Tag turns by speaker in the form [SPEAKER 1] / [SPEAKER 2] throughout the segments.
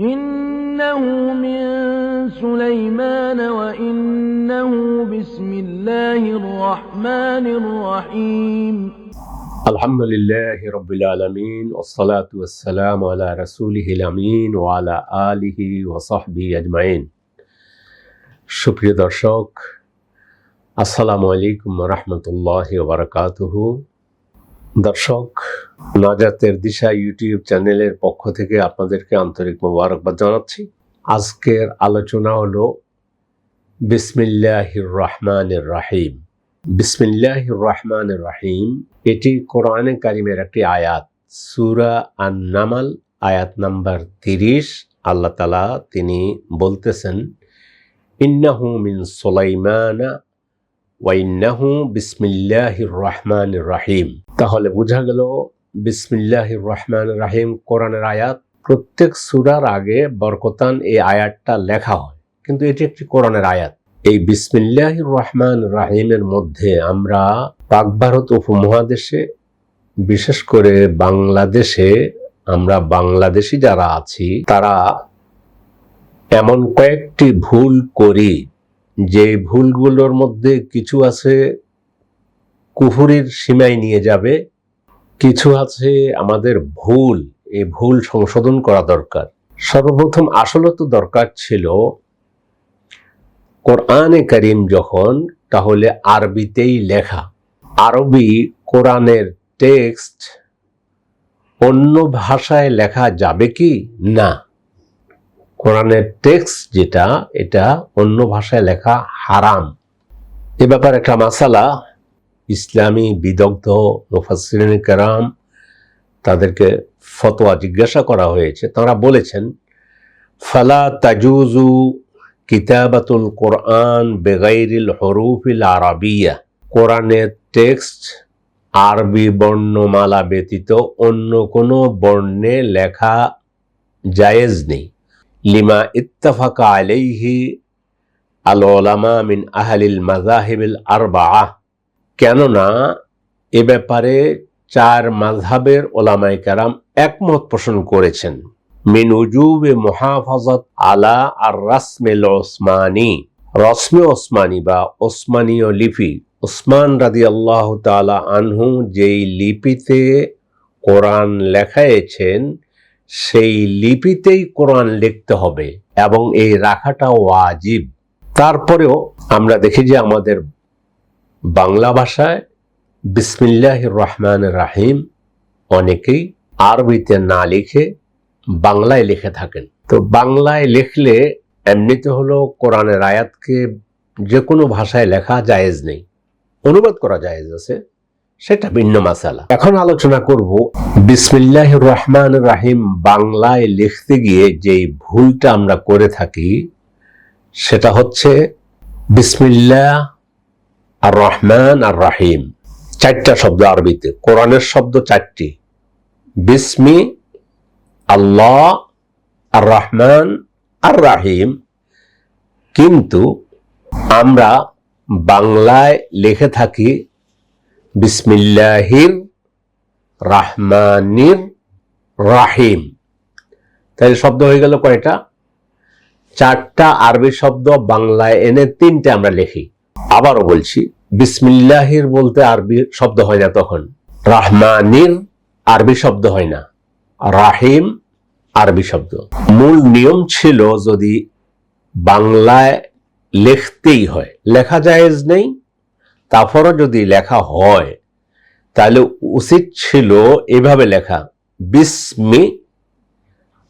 [SPEAKER 1] إنه من سليمان وإنه بسم الله الرحمن الرحيم
[SPEAKER 2] الحمد لله رب العالمين والصلاة والسلام على رسوله الأمين وعلى آله وصحبه أجمعين সুপ্রিয় দর্শক আসসালামু আলাইকুম রহমতুল্লাহ বারকাতুহু দর্শক, নাজাতের দিশা ইউটিউব চ্যানেলের পক্ষ থেকে আপনাদেরকে আন্তরিক মোবারকবাদ জানাচ্ছি। আজকের আলোচনা হলো বিসমিল্লাহির রহমানির রাহিম। বিসমিল্লাহির রহমানির রাহিম, এটি কোরআনে কারিমের একটি আয়াত। সুরা আন নামাল আয়াত নাম্বার তিরিশ, আল্লাহ তালা তিনি বলতেছেন, ইন্নাহু মিন সুলাইমানা ওয়াইন্নাহু বিসমিল্লাহির রহমানির রাহিম। তাহলে বোঝা গেল, বিসমিল্লাহির রহমান রাহিম, কোরআনের আয়াত। প্রত্যেক সুরার আগে বরকতান এই আয়াতটা লেখা হয়, কিন্তু এটি একটি কোরআনের আয়াত। এই বিসমিল্লাহির রহমান রাহিমের মধ্যে আমরা পাক ভারত উপমহাদেশে, বিশেষ করে বাংলাদেশে, আমরা বাংলাদেশি যারা আছি, তারা এমন কয়েকটি ভুল করি। যে ভুলগুলোর মধ্যে কিছু আছে কুফুরির সীমায় নিয়ে যাবে। কিছু আছে আমাদের ভুল, এই ভুল সংশোধন করা দরকার। সর্বপ্রথম আসলে তো দরকার ছিল, কোরআনে করিম যখন, তাহলে আরবিতেই লেখা। আরবি কোরআনের টেক্সট অন্য ভাষায় লেখা যাবে কি? না। কোরআনের টেক্সট যেটা, এটা অন্য ভাষায় লেখা হারাম। এ ব্যাপারে একটা মাসালা। ইসলামী বিদগ্ধ মুফাসরিন কেরাম তাদেরকে ফতোয়া জিজ্ঞাসা করা হয়েছে। তারা বলেছেন, ফালা তাজুজু কিতাবাতুল কোরআন বেগাইরিল হরুফিল আরবিয়া। কোরআনের টেক্সট আরবি বর্ণমালা ব্যতীত অন্য কোনো বর্ণে লেখা জায়েজ নেই। লিমা ইত্তাফাকা আলাইহি আল ওলামা মিন আহলিল মাজাহিবিল আরবাআ কেননা এ ব্যাপারে চার মাঝহাবের ওলামাই কারাম একমত পোষণ করেছেন। মিন উজুবে মহাফাজত আলা আর রাসমেল ওসমানী রসমে ওসমানী বা ওসমানীয় লিপি। ওসমান রাদি আল্লাহ তালা আনহু যেই লিপিতে কোরআন লেখাইছেন সেই লিপিতেই কোরআন লিখতে হবে এবং এই রাখাটা ওয়াজিব। তারপরেও আমরা দেখি যে আমাদের বাংলা ভাষায় বিসমিল্লাহ রহমান রাহিম অনেকেই আরবিতে না লিখে বাংলায় লিখে থাকেন। তো বাংলায় লিখলে এমনিতে হলো কোরআনের আয়াতকে যে কোনো ভাষায় লেখা জায়েজ নেই। অনুবাদ করা জায়েজ আছে, সেটা ভিন্ন মাসালা। এখন আলোচনা করব বিসমিল্লাহ রহমান রাহিম বাংলায় লিখতে গিয়ে যেই ভুলটা আমরা করে থাকি, সেটা হচ্ছে বিসমিল্লাহ আর রহমান আর রাহিম চারটা শব্দ আরবিতে। কোরআনের শব্দ চারটি। বিসমি, আল্লাহ আর রহমান আর রাহিম কিন্তু আমরা বাংলায় লিখে থাকি বিসমিল্লাহির রাহমানির রাহিম। তাহলে শব্দ হয়ে গেল কয়টা? চারটা আরবি শব্দ বাংলায় এনে তিনটে আমরা লিখি। আবারও বলছি, বিসমিল্লাহির বলতে আরবি শব্দ হয় না তখন। রাহমানির আরবি শব্দ হয় না। রাহিম আরবি শব্দ। মূল নিয়ম ছিল যদি বাংলায় লিখতেই হয়, লেখা জায়েজ নেই, তারপরও যদি লেখা হয়, তাহলে উচিত ছিল এভাবে লেখা, বিসমি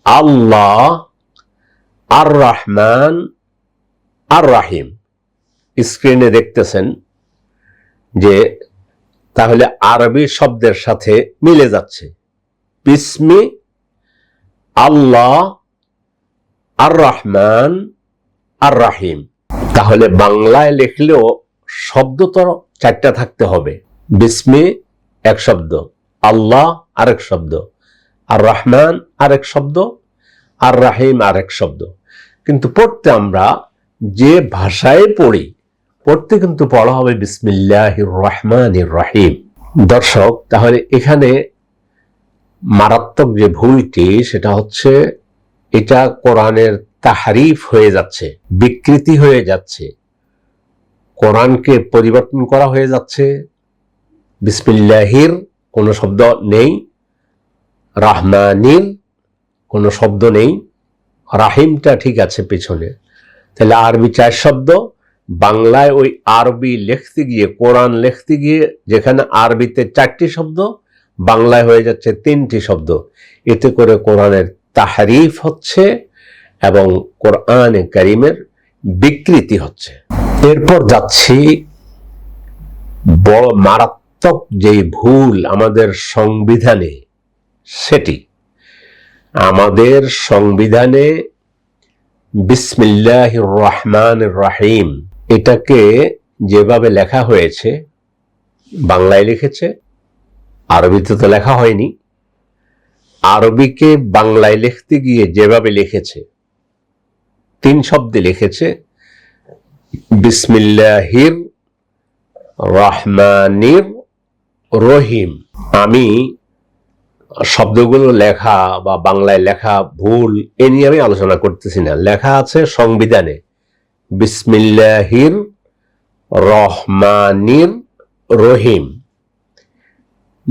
[SPEAKER 2] আল্লাহ আর রহমান আর রাহিম স্ক্রিনে দেখতেছেন যে তাহলে আরবি শব্দের সাথে মিলে যাচ্ছে। বিসমি আল্লাহ আর রহমান আর রাহিম তাহলে বাংলায় লিখলেও শব্দ তো চারটা থাকতে হবে। বিসমি এক শব্দ, আল্লাহ আরেক শব্দ আর রহমান আরেক শব্দ আর রাহিম আরেক শব্দ। কিন্তু পড়তে আমরা যে ভাষায় পড়ি পড়তে কিন্তু পড়া হবে বিসমিল্লাহ রহমান রাহিম। দর্শক, তাহলে এখানে মারাত্মক যে ভুলটি, সেটা হচ্ছে এটা কোরআনের তাহারিফ হয়ে যাচ্ছে, বিকৃতি হয়ে যাচ্ছে। কোরআনকে পরিবর্তন করা হয়ে যাচ্ছে। বিসমিল্লাহির কোনো শব্দ নেই, রাহমানির কোনো শব্দ নেই, রাহিমটা ঠিক আছে পেছনে। তাহলে আরবি চার শব্দ বাংলায় ওই আরবি লিখতে গিয়ে, কোরআন লিখতে গিয়ে যেখানে আরবিতে চারটি শব্দ, বাংলায় হয়ে যাচ্ছে তিনটি শব্দ। এতে করে কোরআনের তাহারিফ হচ্ছে এবং কোরআনে করিমের বিকৃতি হচ্ছে। এরপর যাচ্ছি বড় মারাত্মক যে ভুল আমাদের সংবিধানে, সেটি আমাদের সংবিধানে বিসমিল্লাহ রহমান রাহিম এটাকে যেভাবে লেখা হয়েছে, বাংলায় লিখেছে, আরবিতে তো লেখা হয়নি, আরবিকে বাংলায় লিখতে গিয়ে যেভাবে লিখেছে, তিন শব্দে লিখেছে, বিসমিল্লাহির রহমানির রহিম। আমি শব্দগুলো লেখা বা বাংলায় লেখা ভুল, এ নিয়ে আমি আলোচনা করতেছি না। লেখা আছে সংবিধানে। বিসমিল্লাহির রহমানির রহিম।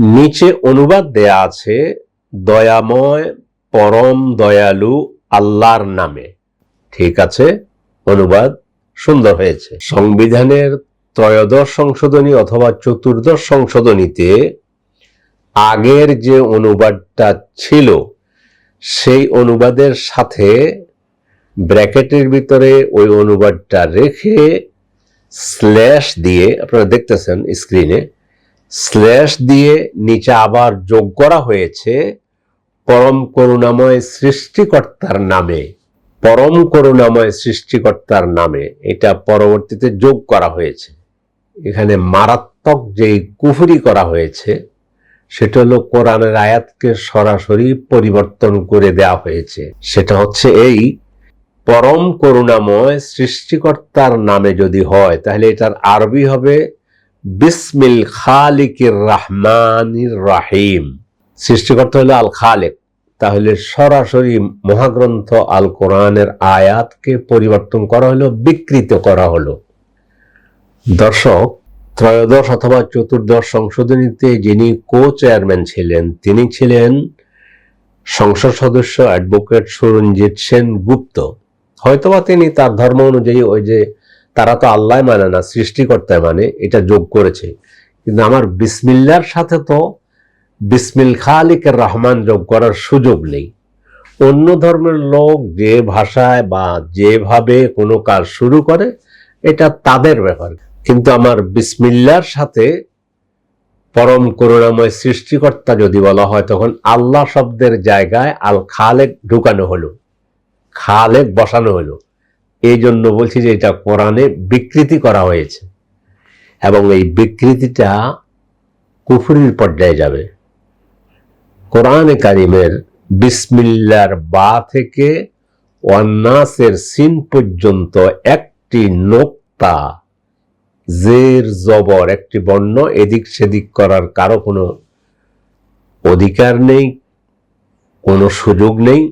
[SPEAKER 2] নিচে অনুবাদ দেয়া আছে, দয়াময় পরম দয়ালু আল্লাহর নামে। ঠিক আছে? অনুবাদ সুন্দর হয়েছে। সংবিধানের ত্রয়োদশ সংশোধনী অথবা চতুর্দশ সংশোধনীতে আগের যে অনুবাদটা ছিল, সেই অনুবাদের সাথে ব্র্যাকেটের ভিতরে ওই অনুবাদটা রেখে স্ল্যাশ দিয়ে, আপনারা দেখতেছেন স্ক্রিনে, স্ল্যাশ দিয়ে নিচে আবার যোগ করা হয়েছে পরম করুণাময় সৃষ্টিকর্তার নামে। পরম করুণাময় সৃষ্টিকর্তার নামে এটা পরবর্তীতে যোগ করা হয়েছে। এখানে মারাত্মক যেই কুফুরি করা হয়েছে, সেটা হলো কোরআনের আয়াতকে সরাসরি পরিবর্তন করে দেওয়া হয়েছে। সেটা হচ্ছে এই পরম করুণাময় সৃষ্টিকর্তার নামে যদি হয়, তাহলে এটার আরবি হবে বিসমিল খালিকির রাহমানির রাহিম। সৃষ্টিকর্তা হলো আল খালেক। তাহলে সরাসরি মহাগ্রন্থ আল কোরআনের আয়াতকে পরিবর্তন করা হলো, বিকৃত করা হলো। দর্শক, ত্রয়োদশ অথবা চতুর্দশ সংশোধনীতে যিনি কো চেয়ারম্যান ছিলেন, তিনি ছিলেন সংসদ সদস্য অ্যাডভোকেট সুরঞ্জিত সেন গুপ্ত হয়তোবা তিনি তার ধর্ম অনুযায়ী ওই যে তারা তো আল্লাহ মানে না সৃষ্টিকর্তায় মানে এটা যোগ করেছে। কিন্তু আমার বিসমিল্লার সাথে তো বিসমিল খালিকের রহমান যোগ করার সুযোগ নেই। অন্য ধর্মের লোক যে ভাষায় বা যেভাবে কোনো কাজ শুরু করে, এটা তাদের ব্যাপার। কিন্তু আমার বিসমিল্লার সাথে পরম করুণাময় সৃষ্টিকর্তা যদি বলা হয়, তখন আল্লাহ শব্দের জায়গায় আল খালেক ঢুকানো হলো। খালেক বসানো হলো। এই জন্য বলছি যে এটা কোরআনে বিকৃতি করা হয়েছে। এবং এই বিকৃতিটা কুফুরির পর্যায়ে যাবে। কোরআনে কারিমের বিসমিল্লার বা থেকে ওয়ান্নাসের সিন পর্যন্ত একটি নোক্তা, জের, জবর, একটি বর্ণ এদিক সেদিক করার কারও কোনো অধিকার নেই, কোনো সুযোগ নেই।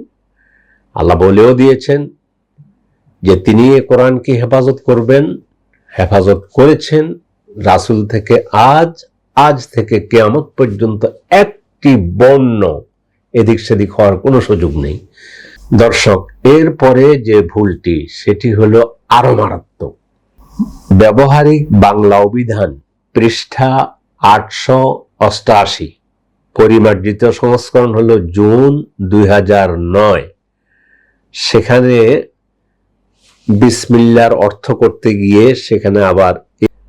[SPEAKER 2] আল্লাহ বলেও দিয়েছেন যে তিনি এ কোরআনকে হেফাজত করবেন, হেফাজত করেছেন রাসুল থেকে আজ আজ থেকে কেয়ামত পর্যন্ত একটি বর্ণ এদিক সেদিক হওয়ার কোনো সুযোগ নেই। দর্শক, এরপরে যে ভুলটি, সেটি হলো আরও মারাত্মক। ব্যবহারিক বাংলা অভিধান পৃষ্ঠা আটশো অষ্টাশি। পরিমার্জিত সংস্করণ হলো জুন দুই হাজার নয়। সেখানে বিসমিল্লার অর্থ করতে গিয়ে সেখানে আবার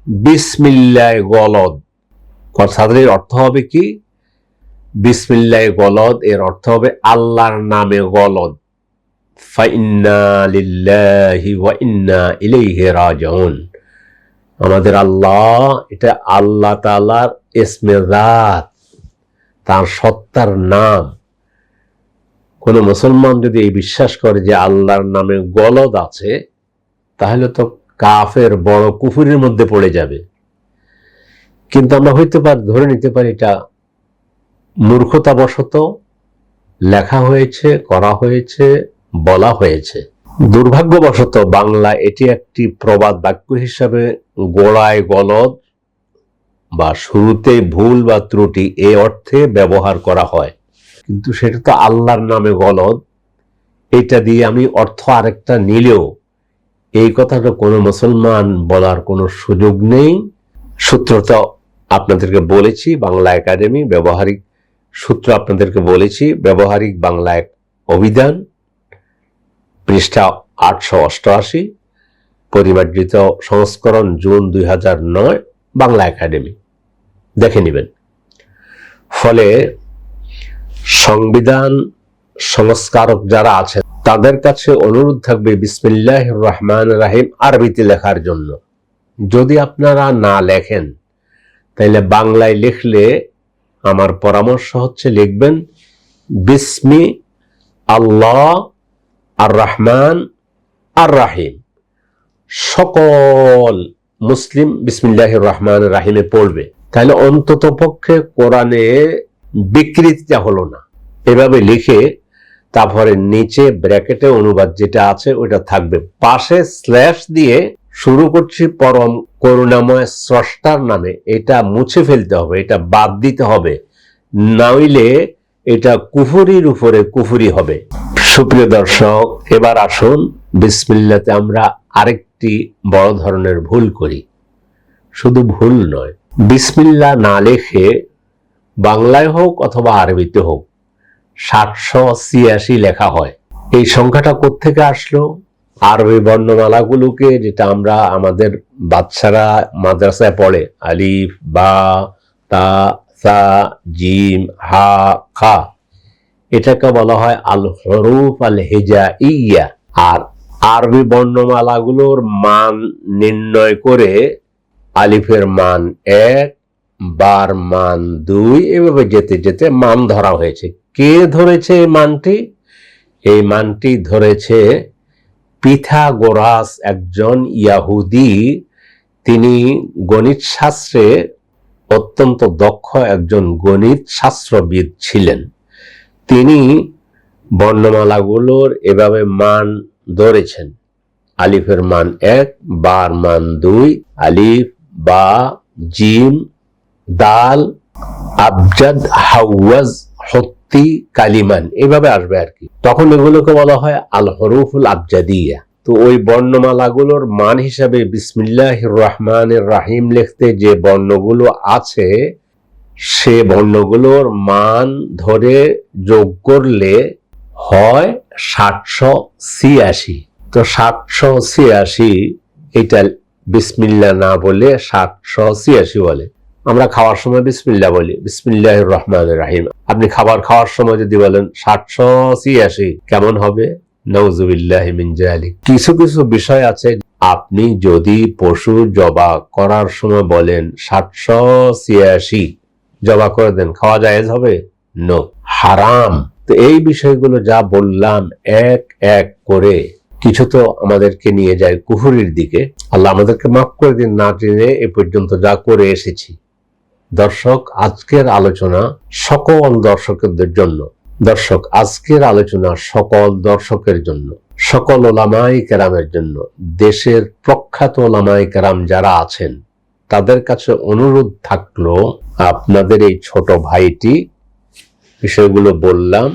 [SPEAKER 2] বিসমিল্লায় গলদ। কথাটির অর্থ হবে কি? বিসমিল্লায় গলদ, এর অর্থ হবে আল্লাহর নামে গলদ। আমাদের আল্লাহ, এটা আল্লাহ তাআলার ইসমে রাত তার সত্তার নাম। কোনো মুসলমান যদি এই বিশ্বাস করে যে আল্লাহর নামে গলদ আছে, তাহলে তো কাফের বড় কুফুরির মধ্যে পড়ে যাবে। কিন্তু আমরা হইতে পারি, ধরে নিতে পারি এটা মূর্খতাবশত লেখা হয়েছে, করা হয়েছে, বলা হয়েছে। দুর্ভাগ্যবশত বাংলা এটি একটি প্রবাদ বাক্য হিসাবে গোড়ায় গলদ বা শুরুতে ভুল বা ত্রুটি এ অর্থে ব্যবহার করা হয়। কিন্তু সেটা তো আল্লাহর নামে গলদ। এটা দিয়ে আমি অর্থ আরেকটা নিলেও এই কথাটা কোনো মুসলমান বলার কোনো সুযোগ নেই। সূত্রটা আপনাদেরকে বলেছি, বাংলা একাডেমি ব্যবহারিক সূত্র আপনাদেরকে বলেছি, ব্যবহারিক বাংলা এক অভিধান, পৃষ্ঠা আটশো অষ্টআশি পরিমার্জিত সংস্করণ জুন দুই হাজার নয়, বাংলা একাডেমি। দেখে নেবেন। ফলে সংবিধান সংস্কারক যারা আছেন, তাদের কাছে অনুরোধ থাকবে বিসমিল্লাহ রহমান রাহিম আরবিতে লেখার জন্য। যদি আপনারা না লেখেন তাহলে বাংলায় লিখলে আমার পরামর্শ হচ্ছে লিখবেন বিসমি আল্লাহ আর রহমান আর রাহিম। সকল মুসলিম বিসমিল্লাহ রহমান রাহিমে পড়বে। তাহলে অন্তত পক্ষে কোরআনে বিকৃতিটা হলো না। এভাবে লিখে তারপরে নিচে ব্র্যাকেটে অনুবাদ যেটা আছে ওটা থাকবে। পাশে স্ল্যাশ দিয়ে শুরু করছি পরম করুণাময় স্রষ্টার নামে। এটা মুছে ফেলতে হবে, এটা বাদ দিতে হবে। নাইলে এটা কুফুরির উপরে কুফুরি হবে। সুপ্রিয় দর্শক, এবার আসুন বিসমিল্লাতে আমরা আরেকটি বড় ধরনের ভুল করি। শুধু ভুল নয়, বিসমিল্লা না লেখে বাংলায় হোক অথবা আরবিতে হোক, সাতশো ছিয়াশি লেখা হয়। এই সংখ্যাটা কোত্থেকে আসলো? আরবি বর্ণমালাগুলোকে যেটা আমরা আমাদের বাচ্চারা মাদ্রাসায় পড়ে, আলিফ, বা, তা, সা, জিম, হা, খা, এটাকে বলা হয় আল হরুফ আল হেজা ইয়া আর আরবি বর্ণমালাগুলোর মান নির্ণয় করে আলিফের মান এক বার মান দুই, এভাবে যেতে যেতে মান ধরা হয়েছে। কে ধরেছে এই মানটি? এই মানটি ধরেছে পিথাগোরাস একজন ইয়াহুদি। তিনি গণিত শাস্ত্রে অত্যন্ত দক্ষ একজন গণিত শাস্ত্রবিদ ছিলেন। তিনি বর্ণমালাগুলোর এভাবে মান ধরেছেন। আলিফের মান এক, বার মান দুই, আলিফ বা জিম দাল, আবজাদ, হাওয়াজ, হত্তি, কালিমান, এভাবে আসবে আর কি। তখন এগুলোকে বলা হয় আল হরুফুল আবজাদিয়া। তো ওই বর্ণমালাগুলোর মান হিসাবে বিসমিল্লাহ রহমানের রাহিম লিখতে যে বর্ণগুলো আছে, সে বর্ণগুলোর মান ধরে যোগ করলে হয় সাতশো ছিয়াশি। তো সাতশো ছিয়াশি, এটা বিসমিল্লা না বলে সাতশো ছিয়াশি বলে। আমরা খাওয়ার সময় বিসমিল্লা বলি। বিসমিল্লাহ রহমান রাহিম। আপনি খাবার খাওয়ার সময় যদি বলেন, সাতশো ছিয়াশি, কেমন হবে? নওজুবিল্লাহ মিন জালিক। কিছু কিছু বিষয় আছে। আপনি যদি পশু জবা করার সময় বলেন, সাতশো ছিয়াশি, জবা করে দেন, খাওয়া জায়েজ হবে? নো হারাম। তো এই বিষয়গুলো যা বললাম, এক এক করে কিছু তো আমাদেরকে নিয়ে যায় কুহুরির দিকে। আল্লাহ আমাদেরকে মাফ করে দিন, না টেনে এ পর্যন্ত যা করে এসেছি। দর্শক, আজকের আলোচনা সকল দর্শকদের জন্য। দর্শক, আজকের আলোচনা সকল দর্শকের জন্য, সকল ওলামাই কেরামের জন্য। দেশের প্রখ্যাত ওলামাই কেরাম যারা আছেন, তাদের কাছে অনুরোধ থাকল, আপনাদের এই ছোট ভাইটি বিষয়গুলো বললাম।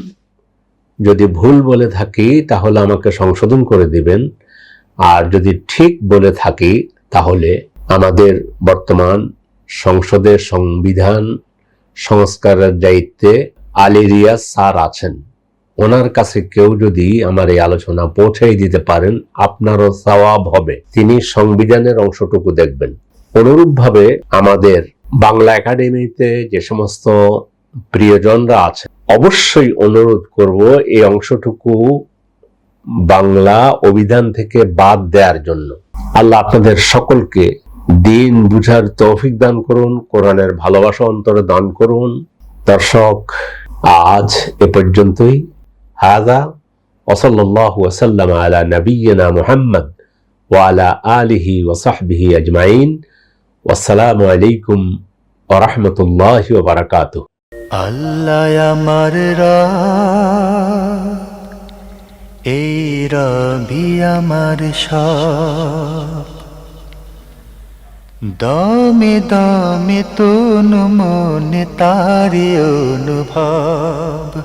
[SPEAKER 2] যদি ভুল বলে থাকি, তাহলে আমাকে সংশোধন করে দিবেন। আর যদি ঠিক বলে থাকি, তাহলে আমাদের বর্তমান সংসদের সংবিধান সংস্কারের দায়িত্বে আলিরিয়া স্যার আছেন। ওনার কাছে কেউ যদি আমার এই আলোচনা পৌঁছাই দিতে পারেন, আপনারও সওয়াব হবে। তিনি সংবিধানের অংশটুকু দেখবেন। অনুরূপভাবে আমাদের বাংলা একাডেমিতে যে সমস্ত প্রিয়জনরা আছে, অবশ্যই অনুরোধ করব এই অংশটুকু বাংলা অভিধান থেকে বাদ দেওয়ার জন্য। আল্লাহ আপনাদের সকলকে দিন বুঝার তৌফিক দান করুন, কোরআনের ভালোবাসা অন্তরে দান করুন। দর্শক, আজ এ পর্যন্তই। হাজা ওসল্লাহ ওসাল্লাম আলা নবীনা মুহাম্মদ ওয়ালা আলিহি ওসাহবিহি আজমাইন। ওয়াসালামু আলাইকুম ওরহমতুল্লাহ বারাকাতুহ।
[SPEAKER 3] আল্লাহ আমার এই রবি আমার সব। দমে দমে তনু মনে তারি অনুভব।